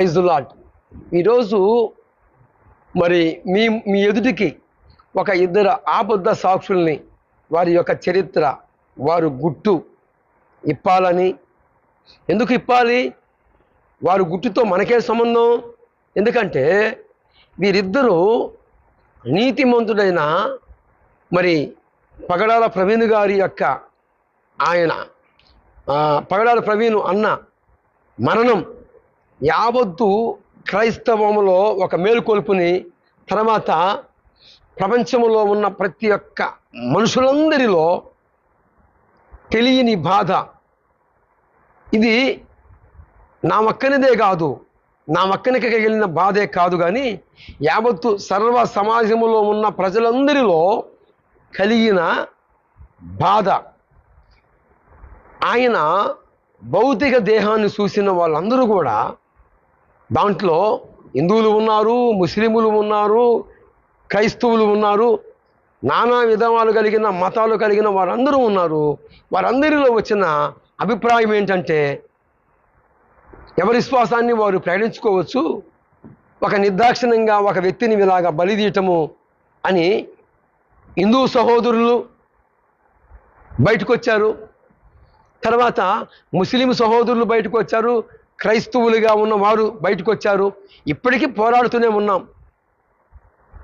Praise lot ఈరోజు మరి మీ మీ ఎదుటికి ఒక ఇద్దరు ఆబద్ధ సాక్షుల్ని వారి యొక్క చరిత్ర వారు గుట్టు ఇప్పాలని. ఎందుకు ఇప్పాలి? వారు గుట్టుతో మనకే సంబంధం. ఎందుకంటే వీరిద్దరూ నీతిమంతుడైన మరి పగడాల ప్రవీణ్ గారి యొక్క ఆయన పగడాల ప్రవీణ్ అన్న మరణం యావత్తు క్రైస్తవములో ఒక మేలుకొల్పుని తర్వాత ప్రపంచంలో ఉన్న ప్రతి ఒక్క మనుషులందరిలో తెలియని బాధ. ఇది నా ఒక్కనిదే కాదు నా ఒక్కనికి కలిగిన బాధే కాదు కానీ యావత్తు సర్వ సమాజంలో ఉన్న ప్రజలందరిలో కలిగిన బాధ. ఆయన భౌతిక దేహాన్ని చూసిన వాళ్ళందరూ కూడా దాంట్లో హిందువులు ఉన్నారు ముస్లిములు ఉన్నారు క్రైస్తవులు ఉన్నారు నానా విధాలు కలిగిన మతాలు కలిగిన వారందరూ ఉన్నారు. వారందరిలో వచ్చిన అభిప్రాయం ఏంటంటే ఎవరి విశ్వాసాన్ని వారు ప్రకటించుకోవచ్చు ఒక నిర్దాక్షిణ్యంగా ఒక వ్యక్తిని ఇలాగా బలిదీయటము అని హిందూ సహోదరులు బయటకు వచ్చారు తర్వాత ముస్లిం సహోదరులు బయటకు వచ్చారు క్రైస్తవులుగా ఉన్న వారు బయటకు వచ్చారు ఇప్పటికీ పోరాడుతూనే ఉన్నాం.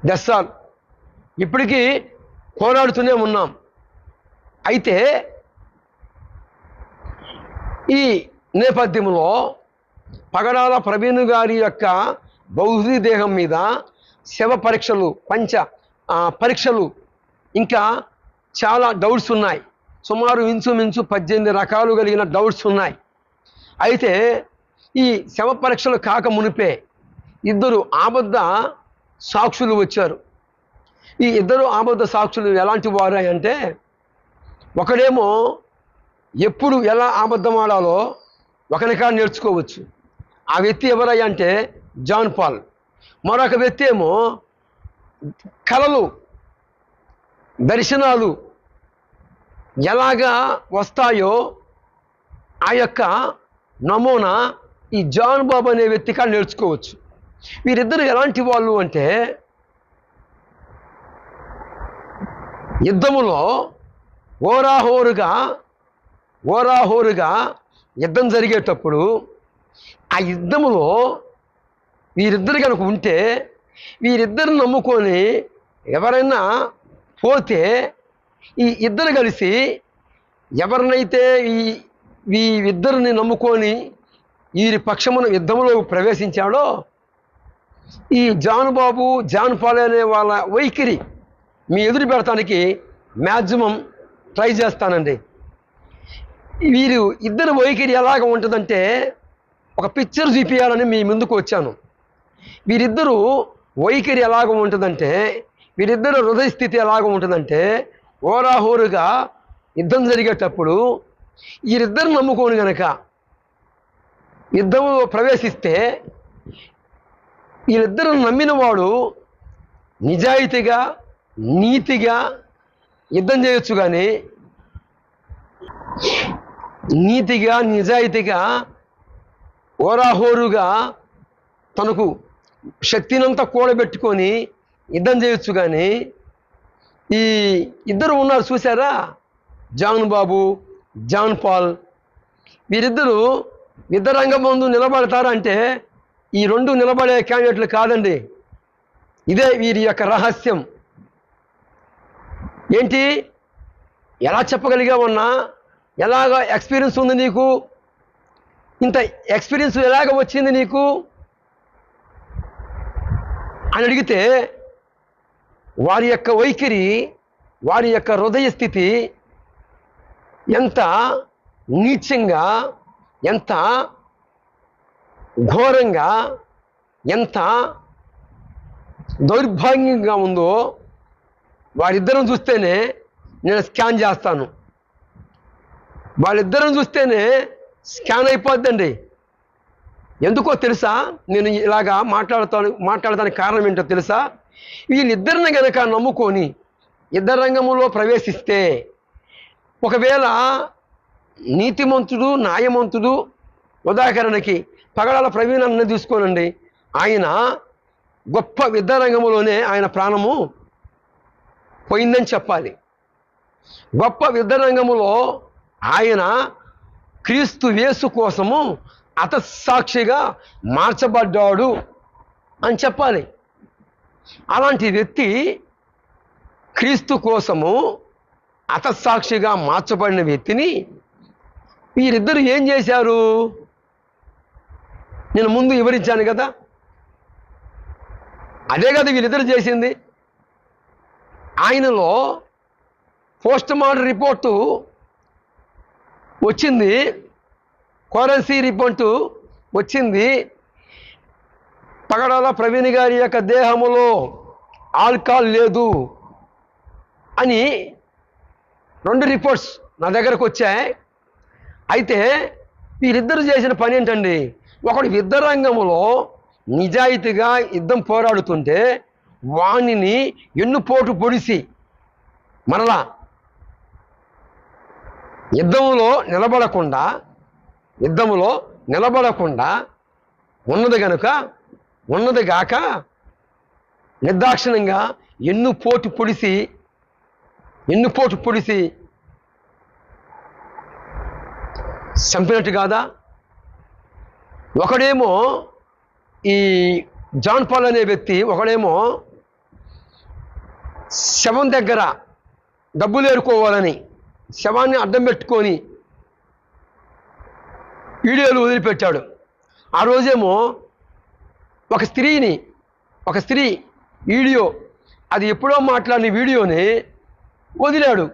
దస్సాల్ ఇప్పటికీ పోరాడుతూనే ఉన్నాం. అయితే ఈ నేపథ్యంలో పగడాల ప్రవీణ్ గారి యొక్క భౌతిక దేహం మీద శవ పరీక్షలు పంచ పరీక్షలు ఇంకా చాలా డౌట్స్ ఉన్నాయి. సుమారు ఇంచుమించు పద్దెనిమిది రకాలు కలిగిన డౌట్స్ ఉన్నాయి. అయితే ఈ శవ పరీక్షలు కాక మునిపే ఇద్దరు ఆబద్ధ సాక్షులు వచ్చారు. ఈ ఇద్దరు ఆబద్ధ సాక్షులు ఎలాంటి వారాయంటే ఒకడేమో ఎప్పుడు ఎలా అబద్ధం ఆడాలో ఒకరికా నేర్చుకోవచ్చు. ఆ వ్యక్తి ఎవరయ్యా అంటే జాన్ పాల్. మరొక వ్యక్తి ఏమో కళలు దర్శనాలు ఎలాగా వస్తాయో ఆ యొక్క నమూనా ఈ జాన్ బాబు అనే వ్యక్తి కాడ నేర్చుకోవచ్చు. వీరిద్దరు ఎలాంటి వాళ్ళు అంటే యుద్ధములో ఓరాహోరుగా ఓరాహోరుగా యుద్ధం జరిగేటప్పుడు ఆ యుద్ధములో వీరిద్దరు కనుక ఉంటే వీరిద్దరు నమ్ముకొని ఎవరైనా పోతే ఈ ఇద్దరు కలిసి ఎవరినైతే ఈ ఈ ఇద్దరిని నమ్ముకొని వీరి పక్షమున యుద్ధంలో ప్రవేశించాడో? ఈ జానుబాబు జాన్ పాల్ అనే వాళ్ళ వైఖరి మీ ఎదురు పెడతానికి మ్యాక్సిమం ట్రై చేస్తానండి. వీరు ఇద్దరు వైఖరి ఎలాగ ఉంటుందంటే ఒక పిక్చర్ చూపించాలని మీ ముందుకు వచ్చాను. వీరిద్దరూ వైఖరి ఎలాగ ఉంటుందంటే వీరిద్దరు హృదయ స్థితి ఎలాగ ఉంటుందంటే ఓరాహోరుగా యుద్ధం జరిగేటప్పుడు వీరిద్దరు నమ్ముకోను గనక యుద్ధంలో ప్రవేశిస్తే వీళ్ళిద్దరూ నమ్మినవాడు నిజాయితీగా నీతిగా యుద్ధం చేయొచ్చు కానీ నీతిగా నిజాయితీగా ఓరాహోరుగా తనకు శక్తినంతా కూడబెట్టుకొని యుద్ధం చేయొచ్చు కానీ ఈ ఇద్దరు ఉన్నారు చూసారా జాన్ బాబు జాన్ పాల్ వీరిద్దరూ యుద్ధరంగ ముందు నిలబడతారంటే ఈ రెండు నిలబడే క్యాండిడేట్లు కాదండి. ఇదే వీరి యొక్క రహస్యం. ఏంటి? ఎలా చెప్పగలిగావన్నా ఎలాగ ఎక్స్పీరియన్స్ ఉంది నీకు? ఇంత ఎక్స్పీరియన్స్ ఎలాగ వచ్చింది నీకు? అని అడిగితే వారి యొక్క వైఖరి వారి యొక్క హృదయ స్థితి ఎంత నీచంగా ఎంత ఘోరంగా ఎంత దౌర్భాగ్యంగా ఉందో వారిద్దరం చూస్తేనే నేను స్కాన్ చేస్తాను. వాళ్ళిద్దరం చూస్తేనే స్కాన్ అయిపోద్దండి. ఎందుకో తెలుసా? నేను ఇలాగా మాట్లాడతాను మాట్లాడటానికి కారణం ఏంటో తెలుసా? వీళ్ళిద్దరిని గనక నమ్ముకొని ఇద్దరు రంగంలో ప్రవేశిస్తే ఒకవేళ నీతిమంతుడు న్యాయమంతుడు ఉదాహరణకి పగడాల ప్రవీణ్ అన్న తీసుకోనండి. ఆయన గొప్ప విద్యారంగంలోనే ఆయన ప్రాణము పోయిందని చెప్పాలి. గొప్ప యుద్ధరంగములో ఆయన క్రీస్తు వేసు కోసము అతసాక్షిగా మార్చబడ్డాడు అని చెప్పాలి. అలాంటి వ్యక్తి క్రీస్తు కోసము అతసాక్షిగా మార్చబడిన వ్యక్తిని వీరిద్దరు ఏం చేశారు? నేను ముందు వివరించాను కదా. అదే కదా వీరిద్దరు చేసింది. ఆయనలో పోస్ట్ మార్టం రిపోర్టు వచ్చింది. కోరెన్సీ రిపోర్టు వచ్చింది. పగడాల ప్రవీణ్ గారి యొక్క దేహములో ఆల్కహాల్ లేదు అని రెండు రిపోర్ట్స్ నా దగ్గరకు వచ్చాయి. అయితే వీరిద్దరు చేసిన పని ఏంటండి? ఒకడు యుద్ధ రంగంలో నిజాయితీగా యుద్ధం పోరాడుతుంటే వాణిని ఎన్నుపోటు పొడిసి మరలా యుద్ధంలో నిలబడకుండా యుద్ధంలో నిలబడకుండా ఉన్నది గనుక ఉన్నది గాక నిర్దాక్షిణ్యంగా ఎన్ను పోటు పొడిసి ఎన్ను పోటు పొడిసి చంపినట్టు కాదా? ఒకడేమో ఈ జాన్ పాల్ అనే వ్యక్తి ఒకడేమో శవం దగ్గర డబ్బులు ఏరుకోవాలని శవాన్ని అడ్డం పెట్టుకొని వీడియోలు వదిలిపెట్టాడు. ఆ రోజేమో ఒక స్త్రీని ఒక స్త్రీ వీడియో అది ఎప్పుడో మాట్లాడిన వీడియోని వదిలాడు.